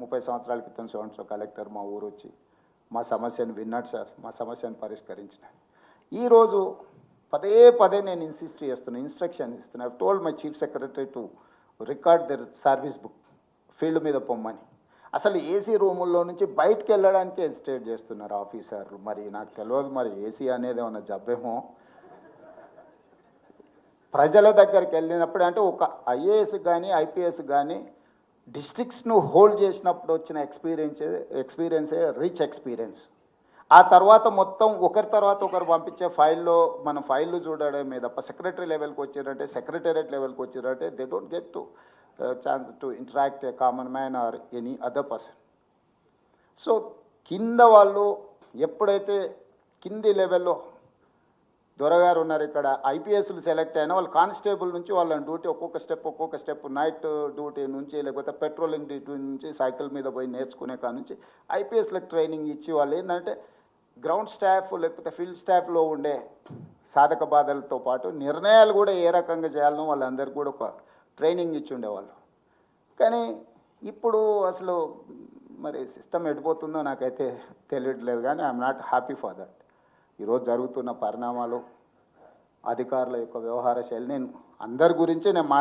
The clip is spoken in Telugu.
ముప్పై సంవత్సరాల క్రితం సంవత్సరం కలెక్టర్ మా ఊరు వచ్చి మా సమస్యను విన్నాడు సార్ మా సమస్యను పరిష్కరించిన ఈరోజు పదే పదే నేను ఇన్సిస్ట్ చేస్తున్నా ఇన్స్ట్రక్షన్ ఇస్తున్నా. Told my chief secretary to record their service book field మీద పొమ్మని. అసలు ఏసీ రూముల్లో నుంచి బయటకు వెళ్ళడానికి హెజిటేట్ చేస్తున్నారు ఆఫీసర్లు. మరి నాకు తెలియదు మరి ఏసీ అనేది ఏమన్నా జబ్బేమో. ప్రజల దగ్గరికి వెళ్ళినప్పుడు అంటే ఒక ఐఏఎస్ కానీ ఐపీఎస్ కానీ డిస్ట్రిక్ట్స్ను హోల్డ్ చేసినప్పుడు వచ్చిన ఎక్స్పీరియన్స్ ఎక్స్పీరియన్సే రిచ్ ఎక్స్పీరియన్స్. ఆ తర్వాత మొత్తం ఒకరి తర్వాత ఒకరు పంపించే ఫైల్లో మన ఫైళ్ళు చూడడమే తప్ప సెక్రటరీ లెవెల్కి వచ్చారంటే సెక్రటేరియట్ లెవెల్కి వచ్చారంటే they don't get to chance to interact a common man or any other person so కింద వాళ్ళు ఎప్పుడైతే కింది లెవెల్లో దొరగారు ఉన్నారు ఇక్కడ. ఐపీఎస్లు సెలెక్ట్ అయినా వాళ్ళు కానిస్టేబుల్ నుంచి వాళ్ళని డ్యూటీ ఒక్కొక్క స్టెప్ ఒక్కొక్క స్టెప్. నైట్ డ్యూటీ నుంచి లేకపోతే పెట్రోలింగ్ డ్యూటీ నుంచి సైకిల్ మీద పోయి నేర్చుకునే కాడ నుంచి ఐపీఎస్లకు ట్రైనింగ్ ఇచ్చి వాళ్ళు ఏంటంటే గ్రౌండ్ స్టాఫ్ లేకపోతే ఫీల్డ్ స్టాఫ్లో ఉండే సాధక బాధలతో పాటు నిర్ణయాలు కూడా ఏ రకంగా చేయాలనో వాళ్ళందరికీ కూడా ఒక ట్రైనింగ్ ఇచ్చి ఉండేవాళ్ళు. కానీ ఇప్పుడు అసలు మరి సిస్టమ్ ఎడిపోతుందో నాకైతే తెలియట్లేదు కానీ I'm not happy for that. ఈరోజు జరుగుతున్న పరిణామాలు అధికారుల యొక్క వ్యవహార శైలి నేను అందరి గురించి నేను మాట్లా